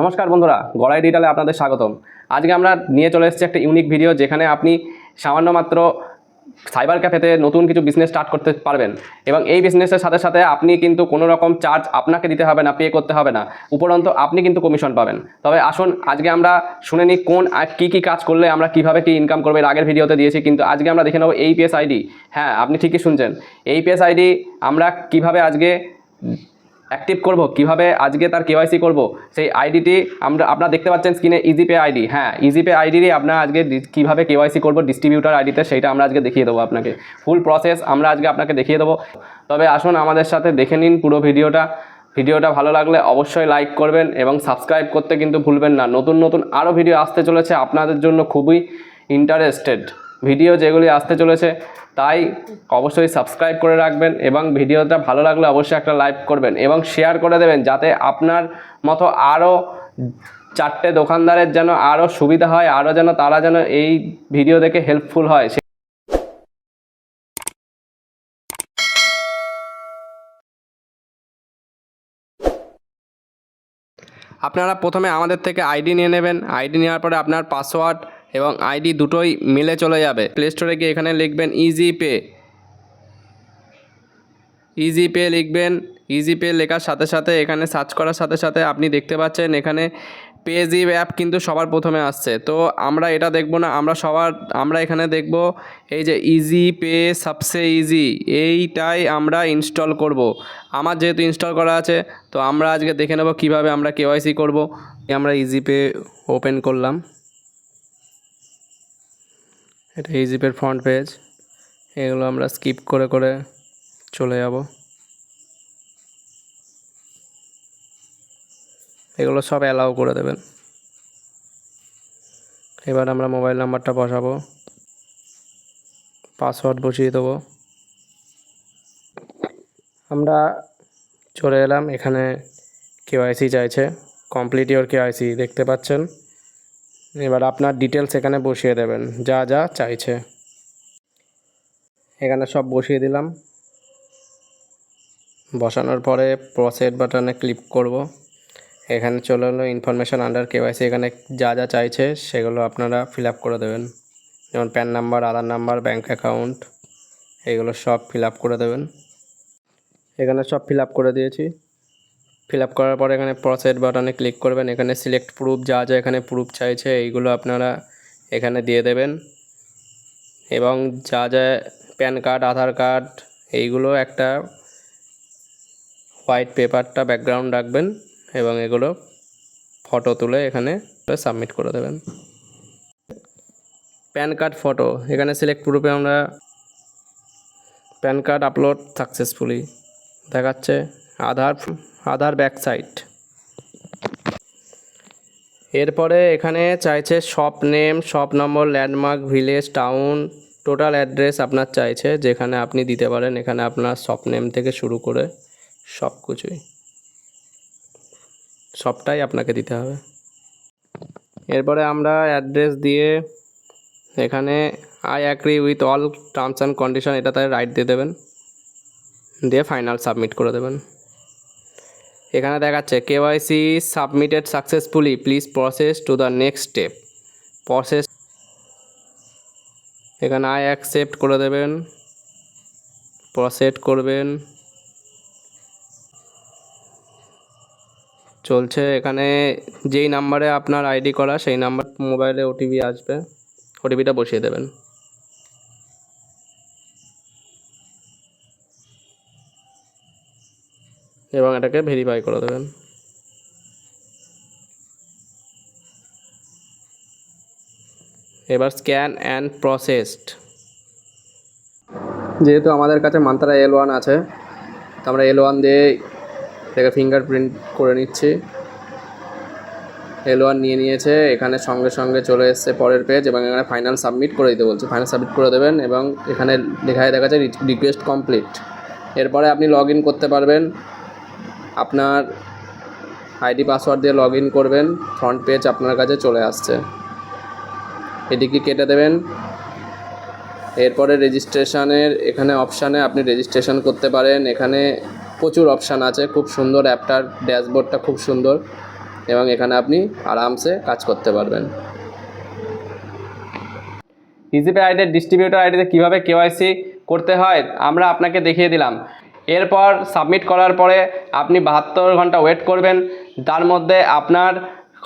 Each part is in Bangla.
নমস্কার বন্ধুরা, গড়াই ডিজিটালে আপনাদের স্বাগতম। আজকে আমরা নিয়ে চলে এসেছি একটা ইউনিক ভিডিও যেখানে আপনি সামান্য মাত্র সাইবার ক্যাফেতে নতুন কিছু বিজনেস স্টার্ট করতে পারবেন। এবং এই বিজনেসের সাথে সাথে আপনি কিন্তু কোনো রকম চার্জ আপনাকে দিতে হবে না পে করতে হবে না। উপরন্ত আপনি কিন্তু কমিশন পাবেন। তবে আসুন, আজকে আমরা শুনে নিই কোন কী কী কাজ করলে আমরা কীভাবে কি ইনকাম করব। এর আগের ভিডিওতে দিয়েছি, কিন্তু আজকে আমরা দেখে নেব এইপিএস আইডি হ্যাঁ আপনি ঠিকই শুনছেন। এই এইপিএস আইডি আমরা কীভাবে আজকে অ্যাক্টিভ করব। কীভাবে আজকে তার কেওয়াইসি করব? সেই আইডিটি আমরা, আপনারা দেখতে পাচ্ছেন স্ক্রিনে ইজিপে আইডি। হ্যাঁ ইজিপে আইডিরই আপনার আজকে কীভাবে কেওয়াইসি করব ডিস্ট্রিবিউটার আইডিতে সেইটা আমরা আজকে দেখিয়ে দেবো আপনাকে। ফুল প্রসেস আমরা আজকে আপনাকে দেখিয়ে দেবো। তবে আসুন আমাদের সাথে দেখে নিন পুরো ভিডিওটা। ভিডিওটা ভালো লাগলে অবশ্যই লাইক করবেন এবং সাবস্ক্রাইব করতে কিন্তু ভুলবেন না। নতুন নতুন আরও ভিডিও আসতে চলেছে। আপনাদের জন্য খুবই ইন্টারেস্টেড ভিডিও যেগুলি আসতে চলেছে তাই অবশ্যই সাবস্ক্রাইব করে রাখবেন এবং ভিডিওটা ভালো লাগলে অবশ্যই একটা লাইক করবেন এবং শেয়ার করে দেবেন যাতে আপনার মতো আরও চারটে দোকানদারের যেন আরও সুবিধা হয় আরও যেন তারা যেন এই ভিডিও দেখে হেল্পফুল হয়। আপনারা প্রথমে আমাদের থেকে নিয়ে নেবেন। নেওয়ার পরে আপনার পাসওয়ার্ড এবং আইডি দুটোই মিলে চলে যাবে। প্লে স্টোরে গিয়ে এখানে লিখবেন ইজি পে ইজি পে লিখবেন। ইজি পে লেখার সাথে সাথে, এখানে সার্চ করার সাথে সাথে আপনি দেখতে পাচ্ছেন এখানে পেজি অ্যাপ কিন্তু সবার প্রথমে আসছে। তো আমরা এটা দেখব না, আমরা সবার, আমরা এখানে দেখব এই যে ইজি পে সবসে ইজি এইটাই আমরা ইনস্টল করব। আমার যেহেতু ইনস্টল করা আছে, তো আমরা আজকে দেখে নেব কীভাবে আমরা কেওয়াইসি করব। আমরা ইজি পে ওপেন করলাম। এটা ইজিপের ফ্রন্ট পেজ এগুলো আমরা স্কিপ করে করে চলে যাব। এগুলো সব অ্যালাউ করে দেবেন। এবার আমরা মোবাইল নাম্বারটা বসাবো। পাসওয়ার্ড বসিয়ে দেবো। আমরা চলে এলাম। এখানে কেওয়াইসি চাইছে। কমপ্লিট ইওর কেওয়াইসি দেখতে পাচ্ছেন? এবার আপনার ডিটেলস এখানে বসিয়ে দেবেন, যা যা চাইছে। এখানে সব বসিয়ে দিলাম। বসানোর পরে প্রসেড বাটনে ক্লিক করব। এখানে চলে এলো ইনফরমেশান আন্ডার কেওয়াইসি এখানে যা যা চাইছে সেগুলো আপনারা ফিল করে দেবেন। যেমন PAN number Aadhaar number bank account এগুলো সব ফিল করে দেবেন। এখানে সব ফিল করে দিয়েছি। ফিল আপ করার পরে এখানে প্রসেড বাটনে ক্লিক করবেন। এখানে সিলেক্ট প্রুফ যা যা এখানে প্রুফ চাইছে, এইগুলো আপনারা এখানে দিয়ে দেবেন। এবং যা যা প্যান কার্ড আধার কার্ড এইগুলো একটা হোয়াইট পেপারটা ব্যাকগ্রাউন্ড রাখবেন এবং এগুলো ফটো তুলে এখানে সাবমিট করে দেবেন। প্যান কার্ড ফটো এখানে সিলেক্ট প্রুফে আমরা প্যান কার্ড আপলোড সাকসেসফুলি দেখাচ্ছে। আধার আধার ব্যাক সাইট এরপরে এখানে চাইছে shop name, shop number, landmark, village, town, total address আপনার চাইছে, যেখানে আপনি দিতে পারেন, এখানে আপনার শপ নেম থেকে শুরু করে সব কিছুই। সবটাই আপনাকে দিতে হবে। এরপরে আমরা অ্যাড্রেস দিয়ে এখানে I agree with all terms and condition এটা তাই রাইট দিয়ে দেবেন। দিয়ে ফাইনাল সাবমিট করে দেবেন। এখানে দেখাচ্ছে KYC submitted successfully, please process to the next step. Process, এখানে আই অ্যাকসেপ্ট করে দেবেন। প্রসেড করবেন। চলছে, এখানে যেই নাম্বারে আপনার আইডি করা, সেই নাম্বার মোবাইলে ওটিপি আসবে, ওটিপিটা বসিয়ে দেবেন। এবং এটাকে ভেরিফাই করে দেবেন। এবার স্ক্যান অ্যান্ড প্রসেসড যেহেতু আমাদের কাছে মান্তারা এল ওয়ান আছে, তো আমরা এল ওয়ান দিয়ে থেকে ফিঙ্গারপ্রিন্ট করে নিচ্ছি। এল ওয়ান নিয়ে নিয়েছে, এখানে সঙ্গে সঙ্গে চলে এসছে পরের পেজ এবং এখানে ফাইনাল সাবমিট করে দিতে বলছে। ফাইনাল সাবমিট করে দেবেন এবং এখানে লেখায় দেখা যায় রিকোয়েস্ট কমপ্লিট এরপরে আপনি লগ ইন করতে পারবেন। আপনার আইডি পাসওয়ার্ড দিয়ে লগ করবেন, ফ্রন্ট পেজ আপনার কাছে চলে আসছে। এটিকে কেটে দেবেন? এরপরে রেজিস্ট্রেশনের এখানে অপশানে আপনি রেজিস্ট্রেশন করতে পারেন। এখানে প্রচুর অপশান আছে, খুব সুন্দর অ্যাপটার ড্যাশবোর্ডটা খুব সুন্দর এবং এখানে আপনি আরামসে কাজ করতে পারবেন। ইজিপে আইডির ডিস্ট্রিবিউটর আইডিতে কীভাবে কেওয়াইসি করতে হয়, আমরা আপনাকে দেখিয়ে দিলাম। এরপর সাবমিট করার পরে আপনি বাহাত্তর ঘণ্টা ওয়েট করবেন। তার মধ্যে আপনার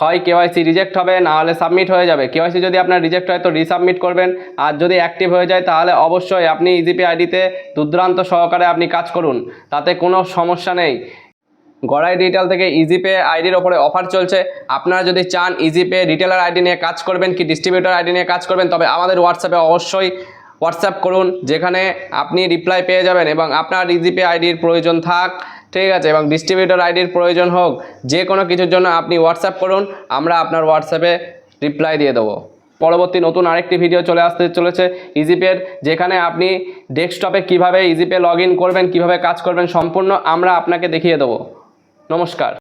হয় কেওয়াইসি রিজেক্ট হবে, না হলে সাবমিট হয়ে যাবে। কেওয়াইসি যদি আপনার রিজেক্ট হয় তো রিসাবমিট করবেন। আর যদি অ্যাক্টিভ হয়ে যায় তাহলে অবশ্যই আপনি ইজিপি আইডিতে দুর্দান্ত সহকারে আপনি কাজ করুন। তাতে কোনো সমস্যা নেই। গড়াই ডিজিটাল থেকে ইজিপে আইডির ওপরে অফার চলছে। আপনারা যদি চান ইজিপে রিটেলার আইডি নিয়ে কাজ করবেন কি ডিস্ট্রিবিউটার আইডি নিয়ে কাজ করবেন, তবে আমাদের হোয়াটসঅ্যাপে অবশ্যই হোয়াটসঅ্যাপ করুন, যেখানে আপনি রিপ্লাই পেয়ে যাবেন এবং আপনার ইজিপে আইডির প্রয়োজন থাক, ঠিক আছে? এবং ডিস্ট্রিবিউটর আইডির প্রয়োজন হোক, যে কোনো কিছুর জন্য আপনি হোয়াটসঅ্যাপ করুন, আমরা আপনার হোয়াটসঅ্যাপে রিপ্লাই দিয়ে দেবো। পরবর্তী নতুন আরেকটি ভিডিও চলে আসতে চলেছে ইজিপের যেখানে আপনি ডেস্কটপে কীভাবে ইজিপে লগ ইন করবেন, কীভাবে কাজ করবেন, সম্পূর্ণ আমরা আপনাকে দেখিয়ে দেবো। নমস্কার।